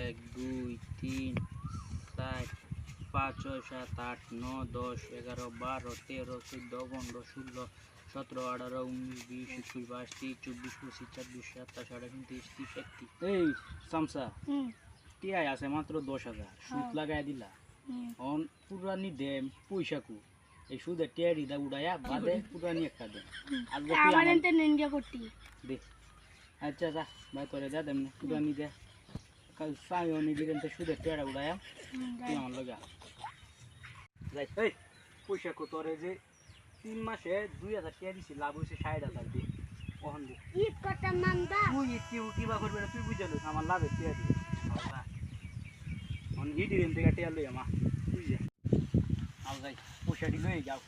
এক দুই তিন চার পাঁচ ছয় সাত আট নয় দশ এগারো বারো তেরো চোদ্দ পনেরো ষোলো সতেরো আঠারো উনিশ বিশ একুশ বাইশ তেইশ চব্বিশ পঁচিশ ছাব্বিশ সাতাশ আঠাশ উনত্রিশ তিরিশ একত্রিশ। এই সামসা টিআই আছে মাত্র দশ হাজার। সুদ হ্যাঁ। লাগাই দিলা। অন পুরানি দেম পয়সা কু এই সুদে টিয়ারি দা উড়াইয়া বাদে পুরানি একটা দেম। আর আমার করতি। দে। আচ্ছা যা ভাই করে যা দেমনে পুরানি দে। কাল সাই অনি দিলেন তো সুদে টিয়ারা উড়াইয়া হুম, তুই আমার লগা যাই এই পয়সা কো তোরে যে? তিন মাসে দুই হাজার টিয়া দিছি লাভ হয়েছে ষাট হাজার দি ওহন দি ঈদ করতাম নামদা তুই কি কিবা করবে না তুই বুঝালো আমার লাভে টিয়া দি অন হিডি রেন থেকে টিয়া লই আমা যা আও যাই পয়সাটি লই যাও।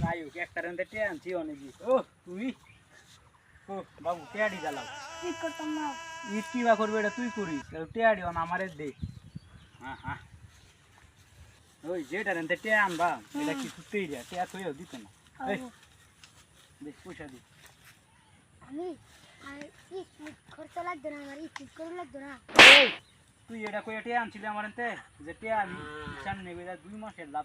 যাই হোক একটা রেন্দে টিয়া আনছি অনেক ও তুই বাবু টিয়াডি জ্বালাও ঈদ করতাম না ঈদ কিবা করবে এটা তুই করিস টিয়াডি অন আমারে দে হ্যাঁ হ্যাঁ ওই যেটা রেন্দে টিয়া আনবা এটা কি দিয়া টিয়া দিত না এই। পয়সা দি আমি তুই এটা কই টিয়া আনছিলি আমার এনতে যে টিয়া আমি নেবে দুই মাসের লাভ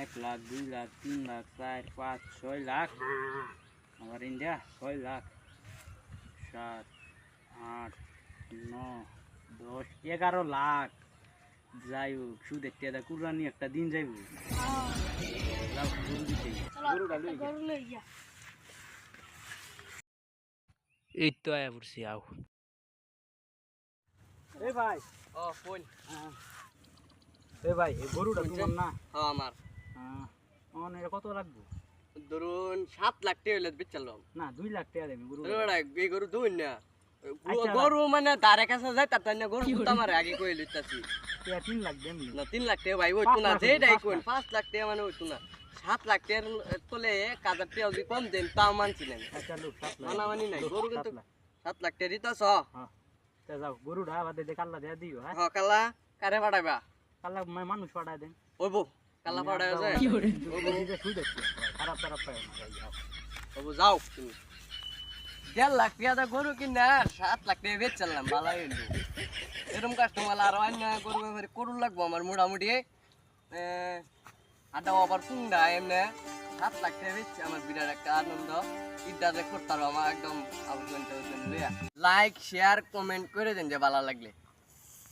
এক লাখ দুই লাখ তিন লাখ চার পাঁচ ছয় লাখ। আমার ইন্ডিয়া ছয় লাখ। সাত আট ন দশ এগারো লাখ। যাই হোক শুধু একটা কুরবানি একটা দিন যাইব এই তো আয়া পড়ছি আও। এই ভাই। ও ফোন। হ্যাঁ। এই ভাই এই গরুটা তোমার না। হ্যাঁ আমার। আমার এটা কত লাগবে? ধরুন সাত লাখ টাকা হইলে বেচালাম না দুই লাখ টাকা দেবে গরু এই গরু দুই না আচ্ছা। গরু মানে দাঁড়ে কাছে যায় তার না গরু তো আমার আগে কই লইতাছি। তিন লাখ দেন না। তিন লাখ টাকা ভাই হইতো না যেটাই কোন পাঁচ লাখ। টাকা মানে হইতো না। সাত লাখ টাকার তোলে কাজার টাকা যদি কম দেন তাও মানছিলেন আচ্ছা লোক সাত লাখ। মানামানি নাই, গরু কিন্তু- লাখ। সাত লাখ টাকা দিতাছ? হ্যাঁ। যাও গরুটা বাদে দে কাল্লা দেয়া দিও হ্যাঁ? হ কালা কারে পাঠাইবা? কাল্লা মানুষ পাঠায় দেন। ওইব কালা দেখছি খারাপ খারাপ পায় যাও। তুমি। দেড় লাখ টাকা গরু কিনা সাত লাখ টাকা বেচ চাললাম ভালো এরকম কাস্টমার আর অন্য গরু ব্যাপারে করুন লাগবো আমার মোটামুটি। আটা আবার কুন্ডা এমনি সাত লাখ টাকা বেচছে আমার বিরাট একটা আনন্দ। যে করতে আমার একদম লাইক শেয়ার কমেন্ট করে দেন যে ভালো লাগলে।